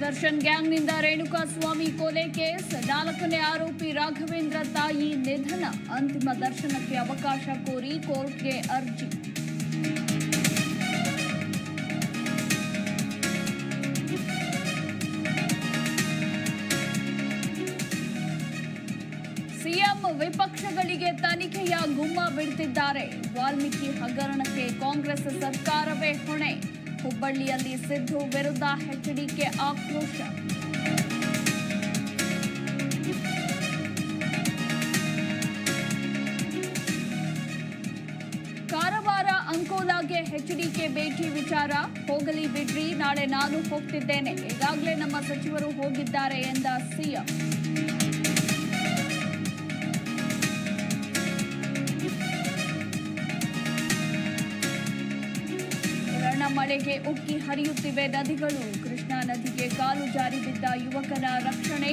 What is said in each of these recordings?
ದರ್ಶನ್ ಗ್ಯಾಂಗ್ನಿಂದ ರೇಣುಕಾ ಸ್ವಾಮಿ ಕೊಲೆ ಕೇಸ್ ನಾಲ್ಕನೇ ಆರೋಪಿ ರಾಘವೇಂದ್ರ ತಾಯಿ ನಿಧನ ಅಂತಿಮ ದರ್ಶನಕ್ಕೆ ಅವಕಾಶ ಕೋರಿ ಕೋರ್ಟ್ಗೆ ಅರ್ಜಿ ಸಿಎಂ ವಿಪಕ್ಷಗಳಿಗೆ ತನಿಖೆಯ ಗುಮ್ಮ ಬಿಡ್ತಿದ್ದಾರೆ ವಾಲ್ಮೀಕಿ ಹಗರಣಕ್ಕೆ ಕಾಂಗ್ರೆಸ್ ಸರ್ಕಾರವೇ ಹೊಣೆ ಹುಬ್ಬಳ್ಳಿಯಲ್ಲಿ ಸಿದ್ದು ವಿರುದ್ಧ ಹೆಚ್ಡಿಕೆ ಆಕ್ರೋಶ. ಕಾರವಾರ ಅಂಕೋಲಾಗೆ ಎಚ್ಡಿಕೆ ಭೇಟಿ ವಿಚಾರ. ಹೋಗಲಿ ಬಿಡ್ರಿ, ನಾಳೆ ನಾನು ಹೋಗ್ತಿದ್ದೇನೆ. ಈಗಾಗಲೇ ನಮ್ಮ ಸಚಿವರು ಹೋಗಿದ್ದಾರೆ ಎಂದ ಸಿಎಂ. ಮಳೆಗೆ ಉಕ್ಕಿ ಹರಿಯುತ್ತಿವೆ ನದಿಗಳು. ಕೃಷ್ಣಾ ನದಿಗೆ ಕಾಲು ಜಾರಿ ಬಿದ್ದ ಯುವಕನ ರಕ್ಷಣೆ.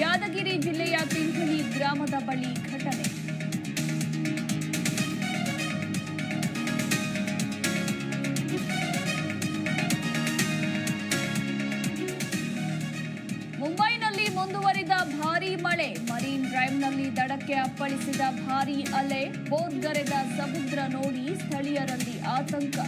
ಯಾದಗಿರಿ ಜಿಲ್ಲೆಯ ತಿಂಥಣಿ ಗ್ರಾಮದ ಬಳಿ ಘಟನೆ. ಮುಂಬೈನಲ್ಲಿ ಮುಂದುವರಿದ ಭಾರೀ ಮಳೆ. ಮರೀನ್ ಡ್ರೈವ್ನಲ್ಲಿ ದಡಕ್ಕೆ ಅಪ್ಪಳಿಸಿದ ಭಾರೀ ಅಲೆ. ಬೋರ್ಗರೆದ ಸಮುದ್ರ ನೋಡಿ ಸ್ಥಳೀಯರಲ್ಲಿ ಆತಂಕ.